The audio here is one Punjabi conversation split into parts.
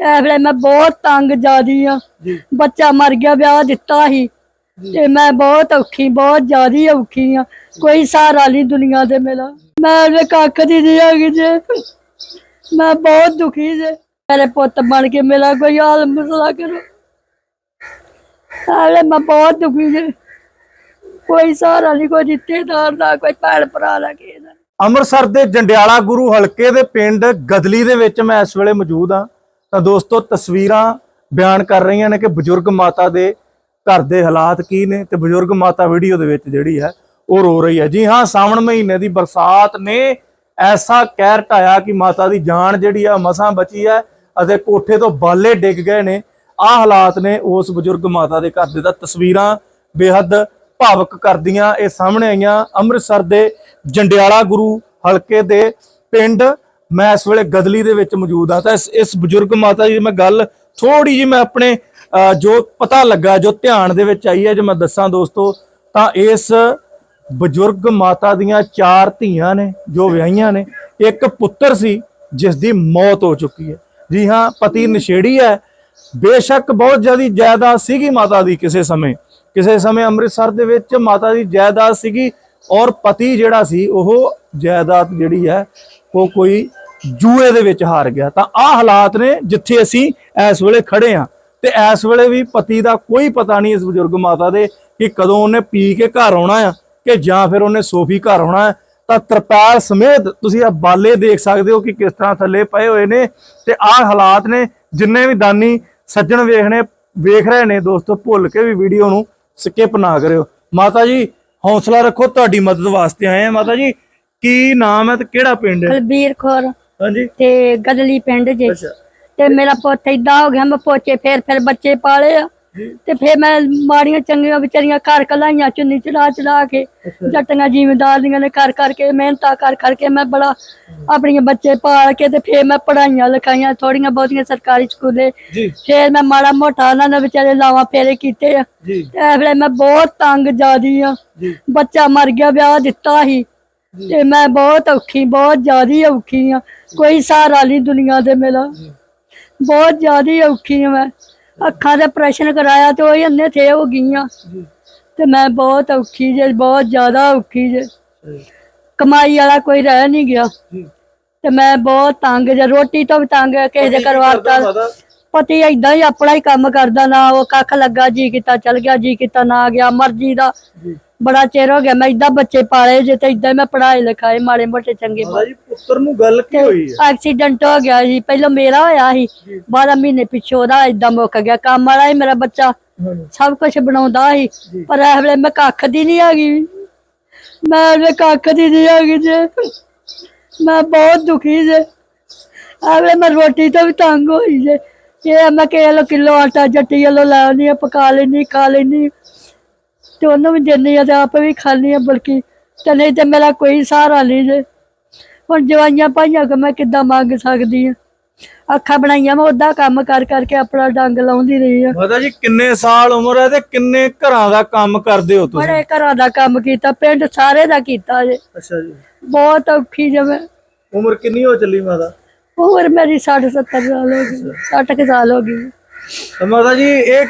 ਇਹ ਵੇਲੇ ਮੈਂ ਬਹੁਤ ਤੰਗ ਜਾਦੀ ਆ। ਬੱਚਾ ਮਰ ਗਿਆ ਵਿਆਹ ਦਿੱਤਾ ਸੀ। ਤੇ ਮੈਂ ਬਹੁਤ ਔਖੀ ਬਹੁਤ ਜ਼ਿਆਦੀ ਔਖੀ ਆ। ਕੋਈ ਸਹਾਰਾ ਨਹੀਂ ਦੁਨੀਆ ਤੇ ਮੇਰਾ। ਮੈਂ ਵੇ ਕੱਖ ਦੀ ਨਹੀਂ ਹੈਗੀ ਜੇ। ਮੈਂ ਬਹੁਤ ਦੁਖੀ ਜੇ। ਮੇਰੇ ਪੁੱਤ ਬਣ ਕੇ ਮੇਰਾ ਕੋਈ ਹਾਲ ਮਸਲਾ ਕਰੋ। ਹਾਲੇ ਮੈਂ ਬਹੁਤ ਦੁਖੀ ਜੇ। ਕੋਈ ਸਹਾਰਾ ਨਹੀਂ ਕੋਈ ਰਿਸ਼ਤੇਦਾਰ ਦਾ ਕੋਈ ਭੈਣ ਭਰਾ ਦਾ ਕਿਸੇ ਦਾ। ਅੰਮ੍ਰਿਤਸਰ ਦੇ ਜੰਡਿਆਲਾ ਗੁਰੂ ਹਲਕੇ ਦੇ ਪਿੰਡ ਗਦਲੀ ਦੇ ਵਿੱਚ ਮੈਂ ਇਸ ਵੇਲੇ ਮੌਜੂਦ ਹਾਂ। ਤਾਂ ਦੋਸਤੋ, ਤਸਵੀਰਾਂ ਬਿਆਨ ਕਰ ਰਹੀਆਂ ਨੇ ਕਿ ਬਜ਼ੁਰਗ ਮਾਤਾ ਦੇ ਘਰ ਦੇ ਹਾਲਾਤ ਕੀ ਨੇ ਤੇ ਬਜ਼ੁਰਗ ਮਾਤਾ ਵੀਡੀਓ ਦੇ ਵਿੱਚ ਜਿਹੜੀ ਹੈ, ਉਹ ਰੋ ਰਹੀ ਹੈ। ਜੀ ਹਾਂ, ਸਾਵਣ ਮਹੀਨੇ ਦੀ ਬਰਸਾਤ ਨੇ ਐਸਾ ਕਹਿਰ ਢਾਇਆ ਕਿ ਮਾਤਾ ਦੀ ਜਾਨ ਜਿਹੜੀ ਆ, ਮਸਾਂ ਬਚੀ ਹੈ ਅਤੇ ਕੋਠੇ ਤੋਂ ਬਾਲੇ ਡਿੱਗ ਗਏ ਨੇ। ਆਹ ਹਾਲਾਤ ਨੇ ਉਸ ਬਜ਼ੁਰਗ ਮਾਤਾ ਦੇ ਘਰ ਦੇ ਦਾ। ਤਸਵੀਰਾਂ ਬੇਹੱਦ ਭਾਵਕ ਕਰਦੀਆਂ, ਇਹ ਸਾਹਮਣੇ ਆਈਆਂ ਅੰਮ੍ਰਿਤਸਰ ਦੇ ਜੰਡਿਆਲਾ ਗੁਰੂ ਹਲਕੇ ਦੇ ਪਿੰਡ ਮੈਂ ਇਸ ਵੇਲੇ ਗਦਲੀ ਦੇ ਵਿੱਚ ਮੌਜੂਦ ਹਾਂ ਤਾਂ ਇਸ ਇਸ ਬਜ਼ੁਰਗ ਮਾਤਾ ਜੀ ਦੀ ਮੈਂ ਗੱਲ ਥੋੜੀ ਜੀ ਮੈਂ ਆਪਣੇ ਜੋ ਪਤਾ ਲੱਗਾ, ਜੋ ਧਿਆਨ ਦੇ ਵਿੱਚ ਆਈ ਹੈ ਜੋ ਮੈਂ ਦੱਸਾਂ ਦੋਸਤੋ, ਤਾਂ ਇਸ ਬਜ਼ੁਰਗ ਮਾਤਾ ਦੀਆਂ ਚਾਰ ਧੀਆਂ ਨੇ, ਜੋ ਵਿਆਹੀਆਂ ਨੇ, ਇੱਕ ਪੁੱਤਰ ਸੀ ਜਿਸ ਦੀ ਮੌਤ ਹੋ ਚੁੱਕੀ ਹੈ। ਜੀ ਹਾਂ, ਪਤੀ ਨਸ਼ੇੜੀ ਹੈ। ਬੇਸ਼ੱਕ ਬਹੁਤ ਜ਼ਿਆਦੀ ਜਾਇਦਾਦ ਸੀਗੀ ਮਾਤਾ ਦੀ ਕਿਸੇ ਸਮੇਂ। ਕਿਸੇ ਸਮੇਂ ਅੰਮ੍ਰਿਤਸਰ ਦੇ ਵਿੱਚ ਮਾਤਾ ਦੀ ਜਾਇਦਾਦ ਸੀਗੀ ਔਰ ਪਤੀ ਜਿਹੜਾ ਸੀ, ਉਹ ਜਾਇਦਾਦ ਜਿਹੜੀ ਹੈ, ਉਹ ਕੋਈ ਜੂਏ ਦੇ ਵਿੱਚ ਹਾਰ ਗਿਆ। ਤਾਂ ਆਹ ਹਾਲਾਤ ਨੇ ਜਿੱਥੇ ਅਸੀਂ ਇਸ ਵੇਲੇ ਖੜੇ ਆ ਤੇ ਇਸ ਵੇਲੇ ਵੀ ਪਤੀ ਦਾ ਕੋਈ ਪਤਾ ਨਹੀਂ ਇਸ ਬਜ਼ੁਰਗ ਮਾਤਾ ਦੇ ਕਿ ਕਦੋਂ ਉਹਨੇ ਪੀ ਕੇ ਘਰ ਆਉਣਾ ਆ ਕਿ ਜਾਂ ਫਿਰ ਉਹਨੇ ਸੋਫੀ ਘਰ ਆਉਣਾ ਹੈ। ਤਾਂ ਤਰਪਾਲ ਸਮੇਤ ਤੁਸੀਂ ਆ ਬਾਲੇ ਦੇਖ ਸਕਦੇ ਹੋ ਕਿ ਕਿਸ ਤਰ੍ਹਾਂ ਥੱਲੇ ਪਏ ਹੋਏ ਨੇ। ਤੇ ਆਹ ਹਾਲਾਤ ਨੇ ਜਿੰਨੇ ਵੀ ਦਾਨੀ ਸੱਜਣ ਵੇਖਣੇ ਵੇਖ ਰਹੇ ਨੇ। ਦੋਸਤੋ, ਭੁੱਲ ਕੇ ਵੀ ਵੀਡੀਓ ਨੂੰ ਸਕਿਪ ਨਾ ਕਰਿਓ। ਮਾਤਾ ਜੀ, ਹੌਸਲਾ ਰੱਖੋ, ਤੁਹਾਡੀ ਮਦਦ ਵਾਸਤੇ ਆਏ ਆ। ਮਾਤਾ ਜੀ, ਕੀ ਨਾਮ ਹੈ ਤੇ ਕਿਹੜਾ ਪਿੰਡ ਹੈ? ਕੁਲਬੀਰ ਖੋਰ ਹਾਂਜੀ। ਤੇ ਗਦਲੀ ਪਿੰਡ ਜੇ। ਅੱਛਾ। ਤੇ ਮੇਰਾ ਪੁੱਤ ਏਦਾਂ ਹੋ ਗਿਆ ਮੈਂ ਪੋਚੇ ਫੇਰ ਫਿਰ ਬੱਚੇ ਪਾਲੇ ਆ। ਤੇ ਫੇਰ ਮੈਂ ਮਾੜੀਆਂ ਚੰਗੀਆਂ ਵਿਚਾਰੀਆਂ ਘਰ ਕਲਾਈਆਂ ਚੁੰਨੀ ਚੜਾ ਚੜਾ ਕੇ ਜੱਟੀਆਂ ਜ਼ਿਮੀਂਦਾਰ ਦੀਆਂ ਨੇ ਕਰ ਕਰਕੇ ਮਿਹਨਤਾਂ ਕਰ ਕਰਕੇ ਮੈਂ ਬੜਾ ਆਪਣੀਆਂ ਬੱਚੇ ਪਾਲ ਕੇ ਤੇ ਫੇਰ ਮੈਂ ਪੜਾਈਆਂ ਲਿਖਾਈਆਂ ਥੋੜੀਆਂ ਬਹੁਤੀਆਂ ਸਰਕਾਰੀ ਸਕੂਲੇ। ਫੇਰ ਮੈਂ ਮਾੜਾ ਮੋਟਾ ਉਹਨਾਂ ਨੇ ਵਿਚਾਰੇ ਲਾਵਾਂ ਫੇਰੇ ਕੀਤੇ ਆ। ਤੇ ਵੇਲੇ ਮੈਂ ਬਹੁਤ ਤੰਗ ਜਾਦੀ ਆ। ਬੱਚਾ ਮਰ ਗਿਆ ਵਿਆਹ ਦਿੱਤਾ ਸੀ। ਤੇ ਮੈਂ ਬਹੁਤ ਔਖੀ ਬਹੁਤ ਜ਼ਿਆਦੀ ਔਖੀ ਆ। ਕੋਈ ਸਹਾਰਾ ਨਹੀਂ ਦੁਨੀਆ ਤੇ ਮੇਰਾ ਬਹੁਤ ਜ਼ਿਆਦੀ ਔਖੀ ਆ ਮੈਂ। ਅੱਖਾਂ ਦਾ ਆਪਰੇਸ਼ਨ ਕਰਾਇਆ ਤੇ ਉਹ ਅੰਨੇ ਥੇ ਹੋ ਗਈਆਂ। ਤੇ ਮੈਂ ਬਹੁਤ ਔਖੀ ਜੇ ਬਹੁਤ ਜ਼ਿਆਦਾ ਔਖੀ ਜੇ। ਕਮਾਈ ਵਾਲਾ ਕੋਈ ਰਹਿ ਨਹੀਂ ਗਿਆ। ਤੇ ਮੈਂ ਬਹੁਤ ਤੰਗ ਜੇ ਰੋਟੀ ਤੋਂ ਵੀ ਤੰਗ ਕਿਸੇ ਦੇ ਕਰਵਾਤਾ ਪਤੀ ਏਦਾਂ ਹੀ ਆਪਣਾ ਹੀ ਕੰਮ ਕਰਦਾ ਨਾ ਉਹ ਕੱਖ ਲੱਗਾ ਜੀ ਕੀਤਾ ਚਲ ਗਿਆ ਜੀ ਕੀਤਾ ਨਾ ਗਿਆ ਮਰਜ਼ੀ ਦਾ। ਬੜਾ ਚਿਰ ਹੋ ਗਿਆ ਮੈਂ ਏਦਾਂ ਬੱਚੇ ਪਾਲੇ ਜੇ ਤੇ ਹੀ ਮੈਂ ਪੜਾਏ ਲਿਖਾਏ ਮਾੜੇ ਮੋਟੇ ਚੰਗੇ ਜੀ ਪੁੱਤਰ ਨੂੰ ਗੱਲ ਕੀ ਹੋਈ ਹੈ? ਐਕਸੀਡੈਂਟ ਹੋ ਗਿਆ ਸੀ ਪਹਿਲਾਂ ਮੇਰਾ ਹੋਇਆ ਸੀ 12 ਮਹੀਨੇ ਪਿੱਛੋਂ ਉਹਦਾ ਏਦਾਂ ਮੁੱਕ ਗਿਆ ਕੰਮ ਵਾਲਾ ਹੀ ਮੇਰਾ ਬੱਚਾ ਸਭ ਕੁਝ ਬਣਾਉਂਦਾ ਸੀ ਪਰ ਇਸ ਵੇਲੇ ਮੈਂ ਕੱਖ ਦੀ ਨਹੀਂ ਹੈਗੀ। ਮੈਂ ਵੇ ਕੱਖ ਦੀ ਨਹੀਂ ਹੈਗੀ ਜੇ। ਮੈਂ ਬਹੁਤ ਦੁਖੀ ਜੇ। ਵੇਲੇ ਮੈਂ ਰੋਟੀ ਤੋਂ ਵੀ ਤੰਗ ਹੋਈ ਜੇ। ਇਹ ਮੈਂ ਕਿਲੋ ਕਿਲੋ ਆਟਾ ਜੱਟੀ ਵੱਲੋਂ ਲੈ ਆਉਂਦੀ ਆ ਪਕਾ ਲੈਣੀ ਖਾ ਲੈਣੀ ਤੇ ਉਹਨੂੰ ਵੀ ਦਿੰਦੀ ਆ ਤੇ ਆਪ ਵੀ ਖਾਂਦੀ ਆ ਬਲਕਿ ਤੇ ਨਹੀਂ ਤੇ ਮੇਰਾ ਕੋਈ ਸਹਾਰਾ ਨਹੀਂ ਜੇ। ਹੁਣ ਜਵਾਈਆਂ ਭਾਈਆਂ ਕੋ ਮੈਂ ਕਿੱਦਾਂ ਮੰਗ ਸਕਦੀ ਆ? ਅੱਖਾਂ ਬਣਾਈਆਂ ਮੈਂ ਉਦਾਂ ਕੰਮ ਕਰ ਕਰਕੇ ਆਪਣਾ ਡੰਗ ਲਾਉਂਦੀ ਰਹੀ ਆ। ਮਾਤਾ ਜੀ ਕਿੰਨੇ ਸਾਲ ਉਮਰ ਹੈ ਤੇ ਕਿੰਨੇ ਘਰਾਂ ਦਾ ਕੰਮ ਕਰਦੇ ਹੋ ਤੁਸੀਂ? ਬੜੇ ਘਰਾਂ ਦਾ ਕੰਮ ਕੀਤਾ ਪਿੰਡ ਸਾਰੇ ਦਾ ਕੀਤਾ ਜੇ। ਅੱਛਾ ਜੀ। ਬਹੁਤ ਔਖੀ ਜਿਵੇਂ ਉਮਰ ਕਿੰਨੀ ਹੋ ਚੱਲੀ ਮਾਤਾ? ਉਮਰ ਮੇਰੀ 60 70 ਸਾਲ ਹੋ ਗਈ 60 ਕੁ ਸਾਲ ਹੋ ਗਈ। ਮਾਤਾ ਜੀ ਇਹ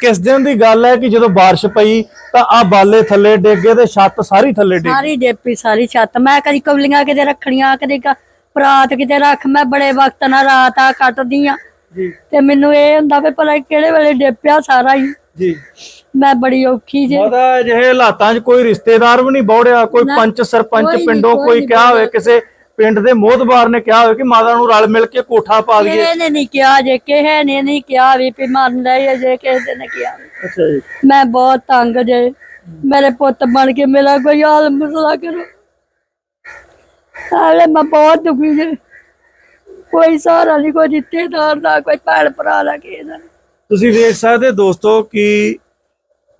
ਕਿਸ ਦਿਨ ਦੀ ਗੱਲ ਹੈ ਕਿ ਜਦੋਂ ਬਾਰਿਸ਼ ਪਈ ਤਾਂ ਆ ਬਾਲੇ ਥੱਲੇ ਡਿੱਗੇ ਤੇ ਛੱਤ ਸਾਰੀ ਥੱਲੇ ਡਿੱਗ ਸਾਰੀ ਡੇਪੀ ਸਾਰੀ ਛੱਤ। ਮੈਂ ਕਦੀ ਕਵਲੀਆਂ ਕਿਤੇ ਰੱਖਣੀਆਂ ਕਦੀ ਕ- ਪਰਾਤ ਕਿਤੇ ਰੱਖ ਮੈਂ ਬੜੇ ਵਕਤ ਨਾਲ ਰਾਤ ਆ ਕੱਟਦੀ ਆ। ਜੀ। ਤੇ ਮੈਨੂੰ ਇਹ ਹੁੰਦਾ ਵੀ ਭਲਾ ਕਿਹੜੇ ਵੇਲੇ ਡੇਪਿਆ ਸਾਰਾ ਹੀ। ਜੀ। ਮੈਂ ਬੜੀ ਔਖੀ ਜੇ ਮਾਤਾ ਜਿਹੇ ਹਾਲਾਤਾਂ 'ਚ ਕੋਈ ਰਿਸ਼ਤੇਦਾਰ ਵੀ ਨਹੀਂ ਬੌੜਿਆ ਕੋਈ ਪੰਚ ਸਰਪੰਚ ਪਿੰਡੋਂ ਕੋਈ ਕਿਹਾ ਹੋਵੇ ਕਿਸੇ ਪਿੰਡ ਦੇ ਮੋਹਤਬਾਰ ਨੇ ਕਿਹਾ ਹੋਵੇ ਕਿ ਮਾਤਾ ਨੂੰ ਰਲ ਮਿਲ ਕੇ ਕੋਠਾ ਪਾ ਦਈਏ। ਕਿਸੇ ਨੇ ਨਹੀਂ ਕਿਹਾ ਜੇ ਕਿਸੇ ਨੇ ਨਹੀਂ ਕਿਹਾ ਵੀ ਵੀ ਮਰਨ ਲਈ ਜੇ ਕਿਸੇ ਨੇ ਕਿਹਾ। ਅੱਛਾ ਜੀ। ਮੈਂ ਬਹੁਤ ਤੰਗ ਜੇ। ਮੇਰੇ ਪੁੱਤ ਬਣ ਕੇ ਮੇਰਾ ਕੋਈ ਹਾਲ ਮਸਲਾ ਕਰੋ ਹਾਲੇ ਮੈਂ ਬਹੁਤ ਦੁਖੀ ਜੇ। ਕੋਈ ਸਹਾਰਾ ਨਹੀਂ ਕੋਈ ਰਿਸ਼ਤੇਦਾਰ ਦਾ ਕੋਈ ਭੈਣ ਭਰਾ ਦਾ ਕਿਸੇ ਦਾ। ਤੁਸੀਂ ਵੇਖ ਸਕਦੇ ਦੋਸਤੋ ਕਿ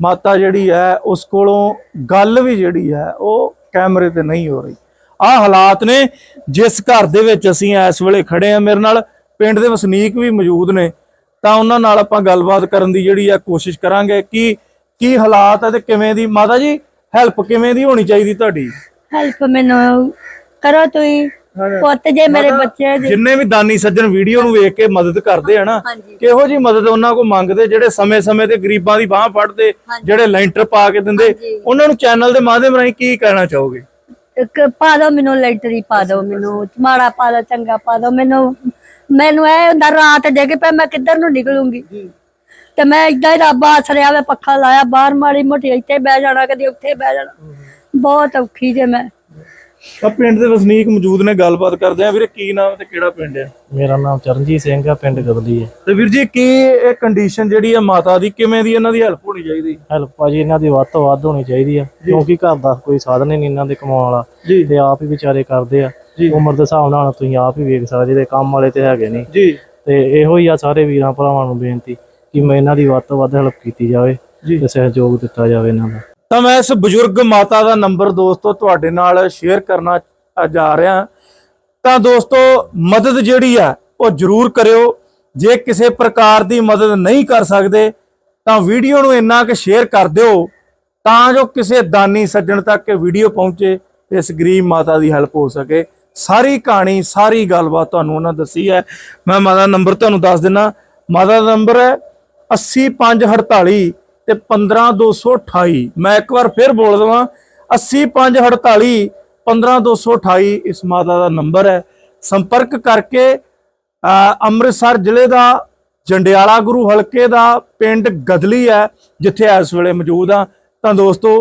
ਮਾਤਾ ਜਿਹੜੀ ਹੈ ਉਸ ਕੋਲੋਂ ਗੱਲ ਵੀ ਜਿਹੜੀ ਹੈ ਉਹ ਕੈਮਰੇ ਤੇ ਨਹੀਂ ਹੋ ਰਹੀ। ਆਹ ਹਾਲਾਤ ਨੇ ਜਿਸ ਘਰ ਦੇ ਵਿੱਚ ਅਸੀਂ ਇਸ ਵੇਲੇ ਖੜੇ ਆ ਮੇਰੇ ਨਾਲ ਪਿੰਡ ਦੇ ਵਸਨੀਕ ਵੀ ਮੌਜੂਦ ਨੇ। ਤਾਂ ਉਹਨਾਂ ਨਾਲ ਆਪਾਂ ਗੱਲਬਾਤ ਕਰਨ ਦੀ ਜਿਹੜੀ ਆ ਕੋਸ਼ਿਸ਼ ਕਰਾਂਗੇ ਕਿ ਕੀ ਹਾਲਾਤ ਹੈ ਤੇ ਕਿਵੇਂ ਦੀ ਮਾਤਾ ਜੀ ਹੈਲਪ ਕਿਵੇਂ ਦੀ ਹੋਣੀ ਚਾਹੀਦੀ ਤੁਹਾਡੀ? ਹੈਲਪ ਮੈਨੂੰ ਕਰੋ ਤੁਸੀਂ। ਪੁੱਤ ਜੇ ਮੇਰੇ ਬੱਚੇ ਜਿੰਨੇ ਵੀ ਦਾਨੀ ਸੱਜਣ ਵੀਡੀਓ ਨੂੰ ਵੇਖ ਕੇ ਮਦਦ ਕਰਦੇ ਆ ਨਾ ਕਿਹੋ ਜੀ ਮਦਦ ਉਹਨਾਂ ਕੋ ਮੰਗਦੇ ਜਿਹੜੇ ਸਮੇਂ-ਸਮੇਂ ਤੇ ਗਰੀਬਾਂ ਦੀ ਬਾਹ ਫੜਦੇ ਜਿਹੜੇ ਲੈਂਟਰ ਪਾ ਕੇ ਦਿੰਦੇ। ਉਹਨਾਂ ਨੂੰ ਚੈਨਲ ਦੇ ਮਾਧਿਅਮ ਰਾਹੀਂ ਕੀ ਕਹਿਣਾ ਚਾਹੋਗੇ? ਇੱਕ ਪਾ ਦੋ ਮੈਨੂੰ ਲੈਟਰੀ ਪਾ ਦੋ ਮੈਨੂੰ ਮਾੜਾ ਪਾ ਦੋ ਚੰਗਾ ਪਾ ਦੋ ਮੈਨੂੰ ਮੈਨੂੰ ਇਹ ਹੁੰਦਾ ਰਾਤ ਡਿੱਗ ਪਿਆ ਮੈਂ ਕਿੱਧਰ ਨੂੰ ਨਿਕਲੂੰਗੀ? ਤੇ ਮੈਂ ਇਦਾਂ ਹੀ ਰੱਬ ਆਸਰਿਆ ਵੇ ਪੱਖਾ ਲਾਇਆ ਬਾਹਰ ਮਾੜੀ ਮੋਟੀ ਇੱਥੇ ਬਹਿ ਜਾਣਾ ਕਦੀ ਉੱਥੇ ਬਹਿ ਜਾਣਾ। ਬਹੁਤ ਔਖੀ ਜੇ ਮੈਂ। ਤਾਂ ਪਿੰਡ ਦੇ ਵਸਨੀਕ ਮੌਜੂਦ ਨੇ ਗੱਲਬਾਤ ਕਰਦੇ ਆ। ਵੀਰੇ ਕੀ ਨਾਮ ਤੇ ਕਿਹੜਾ ਪਿੰਡ ਹੈ ਮੇਰਾ ਨਾਮ ਚਰਨਜੀਤ ਸਿੰਘ ਆ ਪਿੰਡ ਗਦਲੀ ਹੈ ਤੇ ਵੀਰ ਜੀ ਕੀ ਇਹ ਕੰਡੀਸ਼ਨ ਜਿਹੜੀ ਹੈ ਮਾਤਾ ਦੀ ਕਿਵੇਂ ਦੀ ਇਹਨਾਂ ਦੀ ਹੈਲਪ ਹੋਣੀ ਚਾਹੀਦੀ? ਹੈਲਪ ਭਾਜੀ ਇਹਨਾਂ ਦੀ ਵੱਧ ਤੋਂ ਵੱਧ ਹੋਣੀ ਚਾਹੀਦੀ ਆ ਕਿਉਂਕਿ ਘਰ ਦਾ ਕੋਈ ਸਾਧਨ ਹੀ ਨਹੀਂ ਇਹਨਾਂ ਦੇ ਕਮਾਉਣ ਵਾਲਾ। ਤੇ ਆਪ ਹੀ ਵਿਚਾਰੇ ਕਰਦੇ ਆ। ਉਮਰ ਦੇ ਹਿਸਾਬ ਨਾਲ ਤੁਸੀਂ ਆਪ ਹੀ ਵੇਖ ਸਕਦੇ ਤੇ ਕੰਮ ਵਾਲੇ ਤੇ ਹੈਗੇ ਨਹੀਂ। ਜੀ। ਤੇ ਇਹੋ ਹੀ ਆ ਸਾਰੇ ਵੀਰਾਂ ਭਰਾਵਾਂ ਨੂੰ ਬੇਨਤੀ ਕਿ ਮੈਂ ਇਹਨਾਂ ਦੀ ਵੱਧ ਤੋਂ ਵੱਧ ਹੈਲਪ ਕੀਤੀ ਜਾਵੇ। ਤੇ ਸਹਿਯੋਗ ਦਿੱਤਾ ਜਾਵੇ ਇਹਨਾਂ ਦਾ। ਤਾਂ ਮੈਂ ਇਸ ਬਜ਼ੁਰਗ ਮਾਤਾ ਦਾ ਨੰਬਰ ਦੋਸਤੋ ਤੁਹਾਡੇ ਨਾਲ ਸ਼ੇਅਰ ਕਰਨਾ ਜਾ ਰਿਹਾ ਤਾਂ ਦੋਸਤੋ, ਮਦਦ ਜਿਹੜੀ ਆ, ਉਹ ਜਰੂਰ ਕਰਿਓ। ਜੇ ਕਿਸੇ ਪ੍ਰਕਾਰ ਦੀ ਮਦਦ ਨਹੀਂ ਕਰ ਸਕਦੇ, ਤਾਂ ਵੀਡੀਓ ਨੂੰ ਇੰਨਾ ਕਿ ਸ਼ੇਅਰ ਕਰ ਦਿਓ, ਤਾਂ ਜੋ ਕਿਸੇ ਦਾਨੀ ਸੱਜਣ ਤੱਕ ਇਹ ਵੀਡੀਓ ਪਹੁੰਚੇ ਤੇ ਇਸ ਗਰੀਬ ਮਾਤਾ ਦੀ ਹੈਲਪ ਹੋ ਸਕੇ। ਸਾਰੀ ਕਹਾਣੀ, ਸਾਰੀ ਗੱਲਬਾਤ ਤੁਹਾਨੂੰ ਉਹਨਾਂ ਦੱਸੀ ਹੈ। ਮੈਂ ਮਾਤਾ ਨੰਬਰ ਤੁਹਾਨੂੰ ਦੱਸ ਦਿੰਨਾ ਮਾਤਾ ਦਾ ਨੰਬਰ ਹੈ 80548 ਤੇ 15228 ਮੈਂ ਇੱਕ ਵਾਰ ਫਿਰ ਬੋਲ ਦਵਾਂ 80548 15228 ਇਸ ਮਾਤਾ ਦਾ ਨੰਬਰ ਹੈ। ਸੰਪਰਕ ਕਰਕੇ ਅੰਮ੍ਰਿਤਸਰ ਜ਼ਿਲ੍ਹੇ ਦਾ, ਜੰਡਿਆਲਾ ਗੁਰੂ ਹਲਕੇ ਦਾ ਪਿੰਡ ਗਦਲੀ ਹੈ, ਜਿੱਥੇ ਇਸ ਵੇਲੇ ਮੌਜੂਦ ਆ ਤਾਂ ਦੋਸਤੋ,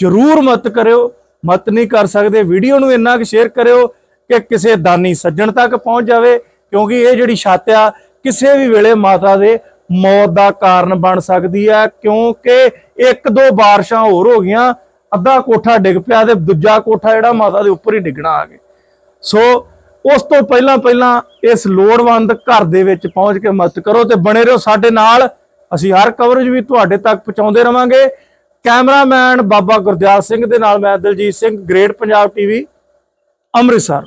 ਜਰੂਰ ਮਤ ਕਰਿਓ, ਮਤ ਨਹੀਂ ਕਰ ਸਕਦੇ, ਵੀਡੀਓ ਨੂੰ ਇੰਨਾ ਕਿ ਸ਼ੇਅਰ ਕਰਿਓ ਕਿ ਕਿਸੇ ਦਾਨੀ ਸੱਜਣ ਤੱਕ ਪਹੁੰਚ ਜਾਵੇ, ਕਿਉਂਕਿ ਇਹ ਜਿਹੜੀ ਛੱਤ ਆ, ਕਿਸੇ ਵੀ ਵੇਲੇ ਮਾਤਾ ਦੇ ਮੌਤ ਦਾ ਕਾਰਨ ਬਣ ਸਕਦੀ ਹੈ, ਕਿਉਂਕਿ ਇੱਕ ਦੋ ਬਾਰਿਸ਼ਾਂ ਹੋਰ ਹੋ ਗਈਆਂ, ਅੱਧਾ ਕੋਠਾ ਡਿੱਗ ਪਿਆ ਤੇ ਦੂਜਾ ਕੋਠਾ ਜਿਹੜਾ ਮਾਤਾ ਦੇ ਉੱਪਰ ਹੀ ਡਿੱਗਣਾ ਆ ਗਿਆ। ਸੋ ਉਸ ਤੋਂ ਪਹਿਲਾਂ ਪਹਿਲਾਂ ਇਸ ਲੋੜਵੰਦ ਘਰ ਦੇ ਵਿੱਚ ਪਹੁੰਚ ਕੇ ਮਦਦ ਕਰੋ ਤੇ ਬਣੇ ਰਹੋ ਸਾਡੇ ਨਾਲ। ਅਸੀਂ ਹਰ ਕਵਰੇਜ ਵੀ ਤੁਹਾਡੇ ਤੱਕ ਪਹੁੰਚਾਉਂਦੇ ਰਵਾਂਗੇ। ਕੈਮਰਾਮੈਨ ਬਾਬਾ ਗੁਰਦਿਆਲ ਸਿੰਘ ਦੇ ਨਾਲ ਮੈਂ ਦਲਜੀਤ ਸਿੰਘ, ਗ੍ਰੇਟ ਪੰਜਾਬ ਟੀਵੀ, ਅੰਮ੍ਰਿਤਸਰ।